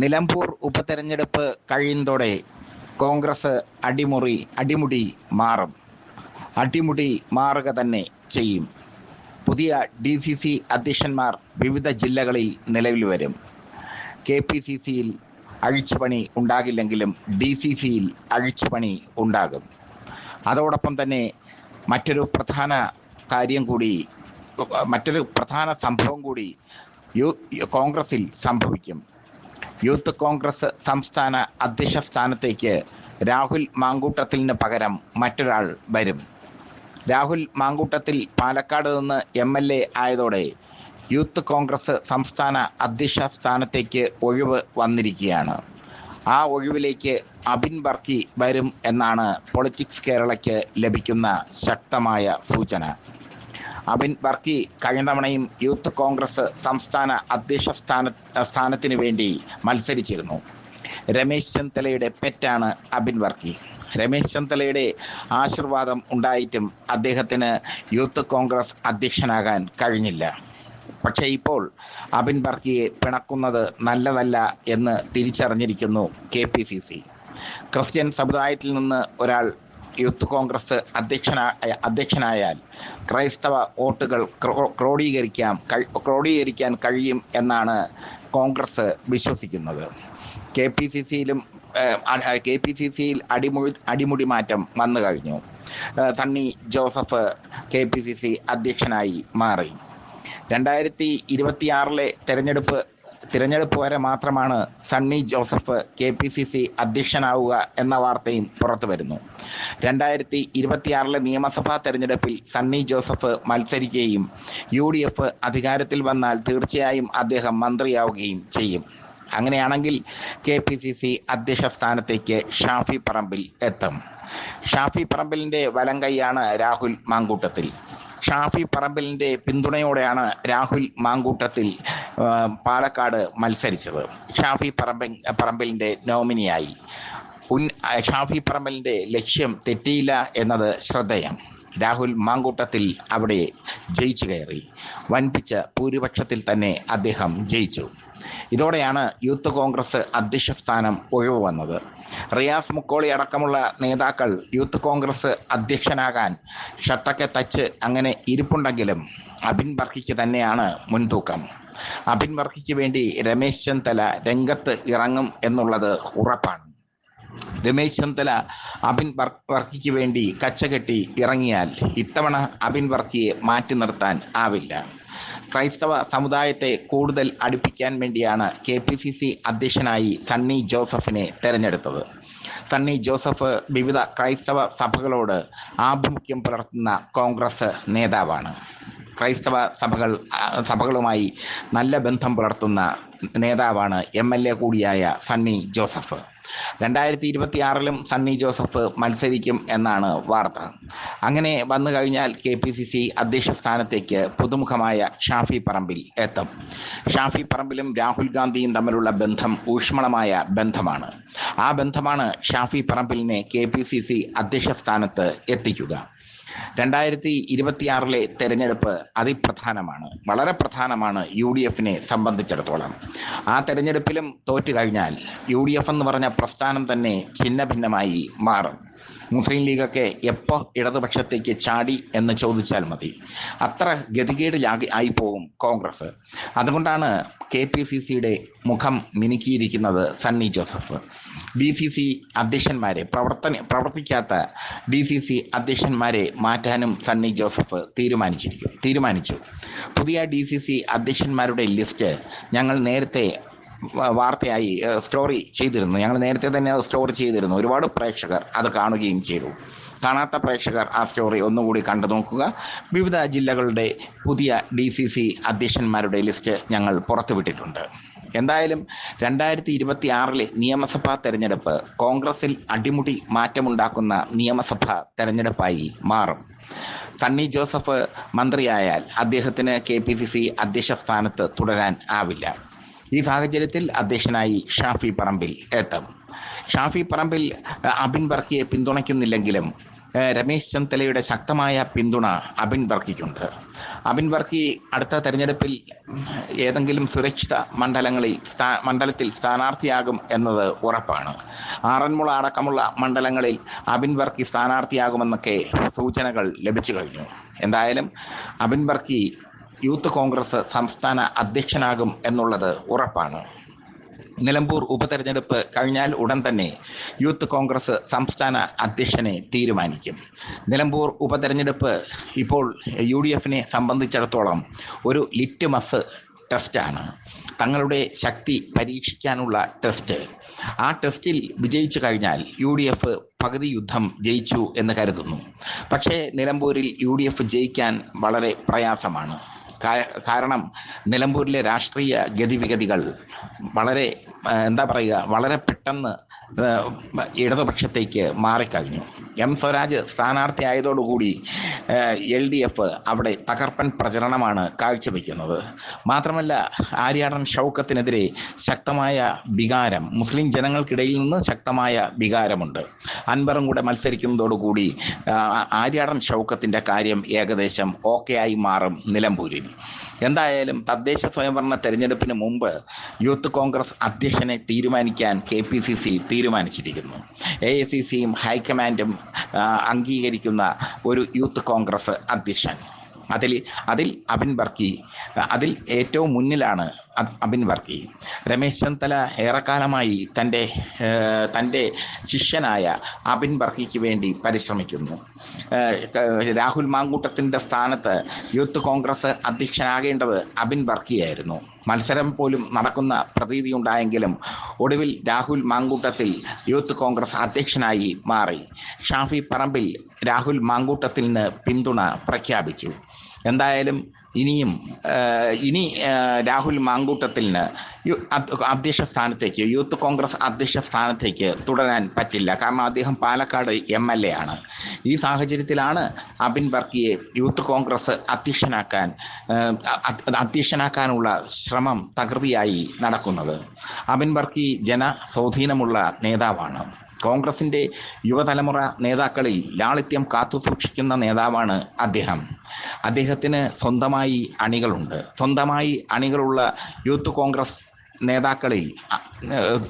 നിലമ്പൂർ ഉപതെരഞ്ഞെടുപ്പ് കഴിയുന്നതോടെ കോൺഗ്രസ് അടിമുറി അടിമുടി മാറും. അടിമുടി മാറുക തന്നെ ചെയ്യും. പുതിയ ഡി സി സി അധ്യക്ഷന്മാർ വിവിധ ജില്ലകളിൽ നിലവിൽ വരും. കെ പി സി സിയിൽ അഴിച്ചുപണി ഉണ്ടാകില്ലെങ്കിലും ഡി സി സിയിൽ അഴിച്ചുപണി ഉണ്ടാകും. അതോടൊപ്പം തന്നെ മറ്റൊരു പ്രധാന കാര്യം കൂടി മറ്റൊരു പ്രധാന സംഭവം കൂടി യു കോൺഗ്രസിൽ സംഭവിക്കും. യൂത്ത് കോൺഗ്രസ് സംസ്ഥാന അധ്യക്ഷ സ്ഥാനത്തേക്ക് രാഹുൽ മാങ്കൂട്ടത്തിന് പകരം മറ്റൊരാൾ വരും. രാഹുൽ മാങ്കൂട്ടത്തിൽ പാലക്കാട് നിന്ന് എം എൽ എ ആയതോടെ യൂത്ത് കോൺഗ്രസ് സംസ്ഥാന അധ്യക്ഷ സ്ഥാനത്തേക്ക് ഒഴിവ് വന്നിരിക്കുകയാണ്. ആ ഒഴിവിലേക്ക് അബിൻ ബർക്കി വരും എന്നാണ് പൊളിറ്റിക്സ് കേരളയ്ക്ക് ലഭിക്കുന്ന ശക്തമായ സൂചന. അബിൻ വർക്കി കഴിഞ്ഞ തവണയും യൂത്ത് കോൺഗ്രസ് സംസ്ഥാന അധ്യക്ഷ സ്ഥാന സ്ഥാനത്തിനു വേണ്ടി മത്സരിച്ചിരുന്നു. രമേശ് ചെന്നിത്തലയുടെ പെറ്റാണ് അബിൻ വർക്കി രമേശ് ചെന്നിത്തലയുടെ ആശീർവാദം ഉണ്ടായിട്ടും അദ്ദേഹത്തിന് യൂത്ത് കോൺഗ്രസ് അധ്യക്ഷനാകാൻ കഴിഞ്ഞില്ല. പക്ഷേ ഇപ്പോൾ അബിൻ ബർക്കിയെ പിണക്കുന്നത് നല്ലതല്ല എന്ന് തിരിച്ചറിഞ്ഞിരിക്കുന്നു K P C C. Christian സമുദായത്തിൽ നിന്ന് ഒരാൾ യൂത്ത് കോൺഗ്രസ് അധ്യക്ഷനായ അധ്യക്ഷനായാൽ ക്രൈസ്തവ വോട്ടുകൾ ക്രോഡീകരിക്കാം ക്രോഡീകരിക്കാൻ കഴിയും എന്നാണ് കോൺഗ്രസ് വിശ്വസിക്കുന്നത്. കെ പി സി സിയിലും കെ പി സി സിയിൽ അടിമുടി അടിമുടി മാറ്റം വന്നു കഴിഞ്ഞു. Sunny Joseph K P C C അധ്യക്ഷനായി മാറി. രണ്ടായിരത്തി ഇരുപത്തിയാറിലെ തെരഞ്ഞെടുപ്പ് തിരഞ്ഞെടുപ്പ് വരെ മാത്രമാണ് Sunny Joseph K P C C അധ്യക്ഷനാവുക എന്ന വാർത്തയും പുറത്തു വരുന്നു. രണ്ടായിരത്തി ഇരുപത്തിയാറിലെ നിയമസഭാ തെരഞ്ഞെടുപ്പിൽ സണ്ണി ജോസഫ് മത്സരിക്കുകയും യു ഡി എഫ് അധികാരത്തിൽ വന്നാൽ തീർച്ചയായും അദ്ദേഹം മന്ത്രിയാവുകയും ചെയ്യും. അങ്ങനെയാണെങ്കിൽ കെ പി സി സി അധ്യക്ഷ സ്ഥാനത്തേക്ക് ഷാഫി പറമ്പിൽ എത്തും. ഷാഫി പറമ്പിലിന്റെ വലം കൈയാണ് രാഹുൽ മാങ്കൂട്ടത്തിൽ. ഷാഫി പറമ്പിലിന്റെ പിന്തുണയോടെയാണ് രാഹുൽ മാങ്കൂട്ടത്തിൽ പാലക്കാട് മത്സരിച്ചത്. ഷാഫി പറമ്പിൽ പറമ്പിലിന്റെ നോമിനിയായി. ഉൻ ഷാഫി പറമ്പലിന്റെ ലക്ഷ്യം തെറ്റിയില്ല എന്നത് ശ്രദ്ധേയം. രാഹുൽ മാങ്കൂട്ടത്തിൽ അവിടെ ജയിച്ചു കയറി. വൻപിച്ച ഭൂരിപക്ഷത്തിൽ തന്നെ അദ്ദേഹം ജയിച്ചു. ഇതോടെയാണ് യൂത്ത് കോൺഗ്രസ് അധ്യക്ഷ സ്ഥാനം ഒഴിവ് വന്നത്. റിയാസ് മുക്കോളി അടക്കമുള്ള നേതാക്കൾ യൂത്ത് കോൺഗ്രസ് അധ്യക്ഷനാകാൻ ഷട്ടക്കെ തച്ച് അങ്ങനെ ഇരിപ്പുണ്ടെങ്കിലും അബിൻ ബർഹിക്ക് തന്നെയാണ് മുൻതൂക്കം. അബിൻ ബർക്കിക്ക് വേണ്ടി രമേശ് ചെന്നിത്തല രംഗത്ത് ഇറങ്ങും എന്നുള്ളത് ഉറപ്പാണ്. രമേശ് ചെന്നിത്തല അബിൻ വർക്കിക്ക് വേണ്ടി കച്ചകെട്ടി ഇറങ്ങിയാൽ ഇത്തവണ അബിൻ വർക്കിയെ മാറ്റി നിർത്താൻ ആവില്ല. ക്രൈസ്തവ സമുദായത്തെ കൂടുതൽ അടുപ്പിക്കാൻ വേണ്ടിയാണ് കെ പി സി സി അധ്യക്ഷനായി സണ്ണി ജോസഫിനെ തെരഞ്ഞെടുത്തത്. സണ്ണി ജോസഫ് വിവിധ ക്രൈസ്തവ സഭകളോട് ആഭിമുഖ്യം പുലർത്തുന്ന കോൺഗ്രസ് നേതാവാണ്. ക്രൈസ്തവ സഭകൾ സഭകളുമായി നല്ല ബന്ധം പുലർത്തുന്ന നേതാവാണ് എം എൽ എ കൂടിയായ സണ്ണി ജോസഫ്. രണ്ടായിരത്തി ഇരുപത്തി ആറിലും സണ്ണി ജോസഫ് മത്സരിക്കും എന്നാണ് വാർത്ത. അങ്ങനെ വന്നു കഴിഞ്ഞാൽ കെ പി സി സി അധ്യക്ഷ സ്ഥാനത്തേക്ക് പുതുമുഖമായ ഷാഫി പറമ്പിൽ എത്തും. ഷാഫി പറമ്പിലും രാഹുൽ ഗാന്ധിയും തമ്മിലുള്ള ബന്ധം ഊഷ്മളമായ ബന്ധമാണ്. ആ ബന്ധമാണ് ഷാഫി പറമ്പിലിനെ കെ പി സി സി അധ്യക്ഷ സ്ഥാനത്ത് എത്തിക്കുക. രണ്ടായിരത്തി ഇരുപത്തിയാറിലെ തെരഞ്ഞെടുപ്പ് അതിപ്രധാനമാണ്. വളരെ പ്രധാനമാണ് യു ഡി എഫിനെ സംബന്ധിച്ചിടത്തോളം. ആ തെരഞ്ഞെടുപ്പിലും തോറ്റു കഴിഞ്ഞാൽ യു ഡി എഫ് എന്ന് പറഞ്ഞ പ്രസ്ഥാനം തന്നെ ഛിന്ന ഭിന്നമായി മാറും. മുസ്ലിം ലീഗൊക്കെ എപ്പോൾ ഇടതുപക്ഷത്തേക്ക് ചാടി എന്ന് ചോദിച്ചാൽ മതി. അത്ര ഗതികേടിലാകി പോകും കോൺഗ്രസ്. അതുകൊണ്ടാണ് കെ പി സി സിയുടെ മുഖം മിനുക്കിയിരിക്കുന്നത് Sunny Joseph. D C C അധ്യക്ഷന്മാരെ പ്രവർത്തന പ്രവർത്തിക്കാത്ത ഡി സി സി അധ്യക്ഷന്മാരെ മാറ്റാനും സണ്ണി ജോസഫ് തീരുമാനിച്ചിരിക്കും തീരുമാനിച്ചു. പുതിയ ഡി സി സി അധ്യക്ഷന്മാരുടെ ലിസ്റ്റ് ഞങ്ങൾ നേരത്തെ വാർത്തയായി സ്റ്റോറി ചെയ്തിരുന്നു. ഞങ്ങൾ നേരത്തെ തന്നെ അത് സ്റ്റോറി ചെയ്തിരുന്നു. ഒരുപാട് പ്രേക്ഷകർ അത് കാണുകയും ചെയ്തു. കാണാത്ത പ്രേക്ഷകർ ആ സ്റ്റോറി ഒന്നുകൂടി കണ്ടു നോക്കുക. വിവിധ ജില്ലകളുടെ പുതിയ ഡി സി സി അധ്യക്ഷന്മാരുടെ ലിസ്റ്റ് ഞങ്ങൾ പുറത്തുവിട്ടിട്ടുണ്ട്. എന്തായാലും രണ്ടായിരത്തി ഇരുപത്തി ആറിലെ നിയമസഭാ തെരഞ്ഞെടുപ്പ് കോൺഗ്രസിൽ അടിമുടി മാറ്റമുണ്ടാക്കുന്ന നിയമസഭാ തെരഞ്ഞെടുപ്പായി മാറും. സണ്ണി ജോസഫ് മന്ത്രിയായാൽ അദ്ദേഹത്തിന് കെ പി സി സി അധ്യക്ഷ സ്ഥാനത്ത് തുടരാൻ ആവില്ല. ഈ സാഹചര്യത്തിൽ അധ്യക്ഷനായി ഷാഫി പറമ്പിൽ എത്തും. ഷാഫി പറമ്പിൽ അബിൻ ബർക്കിയെ പിന്തുണയ്ക്കുന്നില്ലെങ്കിലും രമേശ് ചെന്നിത്തലയുടെ ശക്തമായ പിന്തുണ അബിൻ വർക്കിക്കുണ്ട് അബിൻ വർക്കി അടുത്ത തെരഞ്ഞെടുപ്പിൽ ഏതെങ്കിലും സുരക്ഷിത മണ്ഡലങ്ങളിൽ സ്ഥാ മണ്ഡലത്തിൽ സ്ഥാനാർത്ഥിയാകും എന്നത് ഉറപ്പാണ്. ആറന്മുള അടക്കമുള്ള മണ്ഡലങ്ങളിൽ അബിൻ വർക്കി സ്ഥാനാർത്ഥിയാകുമെന്നൊക്കെ സൂചനകൾ ലഭിച്ചു കഴിഞ്ഞു. എന്തായാലും അബിൻ വർക്കി യൂത്ത് കോൺഗ്രസ് സംസ്ഥാന അധ്യക്ഷനാകും എന്നുള്ളത് ഉറപ്പാണ്. നിലമ്പൂർ ഉപതെരഞ്ഞെടുപ്പ് കഴിഞ്ഞാൽ ഉടൻ തന്നെ യൂത്ത് കോൺഗ്രസ് സംസ്ഥാന അധ്യക്ഷനെ തീരുമാനിക്കും. നിലമ്പൂർ ഉപതെരഞ്ഞെടുപ്പ് ഇപ്പോൾ യു ഡി എഫിനെ സംബന്ധിച്ചിടത്തോളം ഒരു ലിറ്റ്മസ് ടെസ്റ്റാണ്. തങ്ങളുടെ ശക്തി പരീക്ഷിക്കാനുള്ള ടെസ്റ്റ്. ആ ടെസ്റ്റിൽ വിജയിച്ചു കഴിഞ്ഞാൽ യു ഡി എഫ് പകുതി യുദ്ധം ജയിച്ചു എന്ന് കരുതുന്നു. പക്ഷേ നിലമ്പൂരിൽ യു ഡി എഫ് ജയിക്കാൻ വളരെ പ്രയാസമാണ്. കാരണം നിലമ്പൂരിലെ രാഷ്ട്രീയ ഗതിവിഗതികൾ വളരെ എന്താ പറയുക വളരെ പെട്ടെന്ന് ഇടതുപക്ഷത്തേക്ക് മാറിക്കഴിഞ്ഞു. എം സ്വരാജ് സ്ഥാനാർത്ഥി ആയതോടുകൂടി എൽ ഡി എഫ് അവിടെ തകർപ്പൻ പ്രചരണമാണ് കാഴ്ചവെക്കുന്നത്. മാത്രമല്ല ആര്യാടൻ ഷൗക്കത്തിനെതിരെ ശക്തമായ വികാരം മുസ്ലിം ജനങ്ങൾക്കിടയിൽ നിന്ന് ശക്തമായ വികാരമുണ്ട്. അൻവറും കൂടെ മത്സരിക്കുന്നതോടുകൂടി ആര്യാടൻ ഷൗക്കത്തിന്റെ കാര്യം ഏകദേശം ഓക്കെ ആയി മാറും നിലമ്പൂരിൽ. എന്തായാലും തദ്ദേശ സ്വയംഭരണ തെരഞ്ഞെടുപ്പിന് മുമ്പ് യൂത്ത് കോൺഗ്രസ് അധ്യക്ഷനെ തീരുമാനിക്കാൻ കെ പി സി സി തീരുമാനിച്ചിരിക്കുന്നു. എ ഐ സി സിയും ഹൈക്കമാൻഡും അംഗീകരിക്കുന്ന ഒരു യൂത്ത് കോൺഗ്രസ് അധ്യക്ഷൻ. അതിൽ അതിൽ അബിൻ ബർക്കി അതിൽ ഏറ്റവും മുന്നിലാണ് അബിൻ വർക്കി. രമേശ് ചെന്നല ഏറെക്കാലമായി തന്റെ തന്റെ ശിഷ്യനായ അബിൻ വർക്കിക്ക് വേണ്ടി പരിശ്രമിക്കുന്നു. രാഹുൽ മാങ്കൂട്ടത്തിന്റെ സ്ഥാനത്ത് യൂത്ത് കോൺഗ്രസ് അധ്യക്ഷനാകേണ്ടത് അബിൻ വർക്കിയായിരുന്നു. മത്സരം പോലും നടക്കുന്ന പ്രതീതി ഉണ്ടായെങ്കിലും ഒടുവിൽ രാഹുൽ മാങ്കൂട്ടത്തിൽ യൂത്ത് കോൺഗ്രസ് അധ്യക്ഷനായി മാറി. ഷാഫി പറമ്പിൽ രാഹുൽ മാങ്കൂട്ടത്തിന് പിന്തുണ പ്രഖ്യാപിച്ചു. എന്തായാലും ഇനിയും ഇനി രാഹുൽ മാങ്കൂട്ടത്തിന് അധ്യക്ഷ സ്ഥാനത്തേക്ക് യൂത്ത് കോൺഗ്രസ് അധ്യക്ഷ സ്ഥാനത്തേക്ക് തുടരാൻ പറ്റില്ല. കാരണം അദ്ദേഹം പാലക്കാട് എം എൽ എ ആണ്. ഈ സാഹചര്യത്തിലാണ് അബിൻ ബർക്കിയെ യൂത്ത് കോൺഗ്രസ് അധ്യക്ഷനാക്കാൻ അധ്യക്ഷനാക്കാനുള്ള ശ്രമം തകൃതിയായി നടക്കുന്നത്. അബിൻ വർക്കി ജനസ്വാധീനമുള്ള നേതാവാണ്. കോൺഗ്രസിന്റെ യുവതലമുറ നേതാക്കളിൽ ലാളിത്യം കാത്തുസൂക്ഷിക്കുന്ന നേതാവാണ് അദ്ദേഹം. അദ്ദേഹത്തിന് സ്വന്തമായി അണികളുണ്ട്. സ്വന്തമായി അണികളുള്ള യൂത്ത് കോൺഗ്രസ് നേതാക്കളിൽ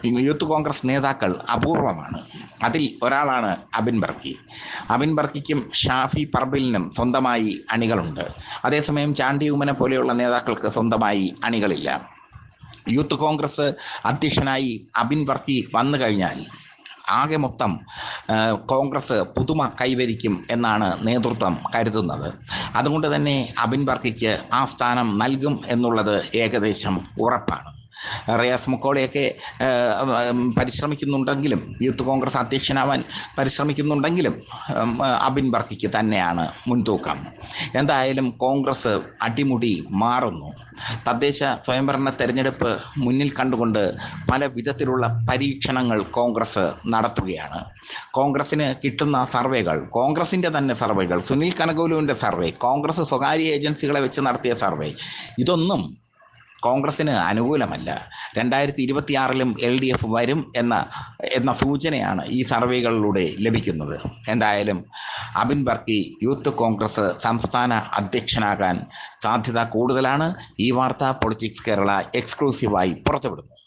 യൂത്ത് കോൺഗ്രസ് നേതാക്കൾ അപൂർവമാണ്. അതിൽ ഒരാളാണ് അബിൻ ബർക്കി. അബിൻ ബർക്കിക്കും ഷാഫി പറമ്പിലിനും സ്വന്തമായി അണികളുണ്ട്. അതേസമയം ചാണ്ടി ഉമ്മനെ പോലെയുള്ള നേതാക്കൾക്ക് സ്വന്തമായി അണികളില്ല. യൂത്ത് കോൺഗ്രസ് അധ്യക്ഷനായി അബിൻ വർക്കി വന്നു കഴിഞ്ഞാൽ ആകെ മൊത്തം കോൺഗ്രസ് പുതുമ കൈവരിക്കും എന്നാണ് നേതൃത്വം കരുതുന്നത്. അതുകൊണ്ട് തന്നെ അബിൻ വർക്കിക്ക് ആ സ്ഥാനം നൽകും എന്നുള്ളത് ഏകദേശം ഉറപ്പാണ്. റിയാസ് മുക്കോളിയൊക്കെ പരിശ്രമിക്കുന്നുണ്ടെങ്കിലും യൂത്ത് കോൺഗ്രസ് അധ്യക്ഷനാവാൻ പരിശ്രമിക്കുന്നുണ്ടെങ്കിലും അബിൻ ബർക്കിക്ക് തന്നെയാണ് മുൻതൂക്കം. എന്തായാലും കോൺഗ്രസ് അടിമുടി മാറുന്നു. തദ്ദേശ സ്വയംഭരണ തെരഞ്ഞെടുപ്പ് മുന്നിൽ കണ്ടുകൊണ്ട് പല വിധത്തിലുള്ള പരീക്ഷണങ്ങൾ കോൺഗ്രസ് നടത്തുകയാണ്. കോൺഗ്രസിന് കിട്ടുന്ന സർവേകൾ കോൺഗ്രസിന്റെ തന്നെ സർവേകൾ സുനിൽ കനകോലുവിന്റെ സർവേ കോൺഗ്രസ് സ്വകാര്യ ഏജൻസികളെ വെച്ച് നടത്തിയ സർവേ ഇതൊന്നും കോൺഗ്രസിന് അനുകൂലമല്ല. രണ്ടായിരത്തി ഇരുപത്തിയാറിലും എൽ ഡി എഫ് വരും എന്ന എന്ന സൂചനയാണ് ഈ സർവേകളിലൂടെ ലഭിക്കുന്നത്. എന്തായാലും അബിൻ ബർക്കി യൂത്ത് കോൺഗ്രസ് സംസ്ഥാന അധ്യക്ഷനാകാൻ സാധ്യത കൂടുതലാണ്. ഈ വാർത്ത പൊളിറ്റിക്സ് കേരള എക്സ്ക്ലൂസീവായി പുറത്തുവിടുന്നു.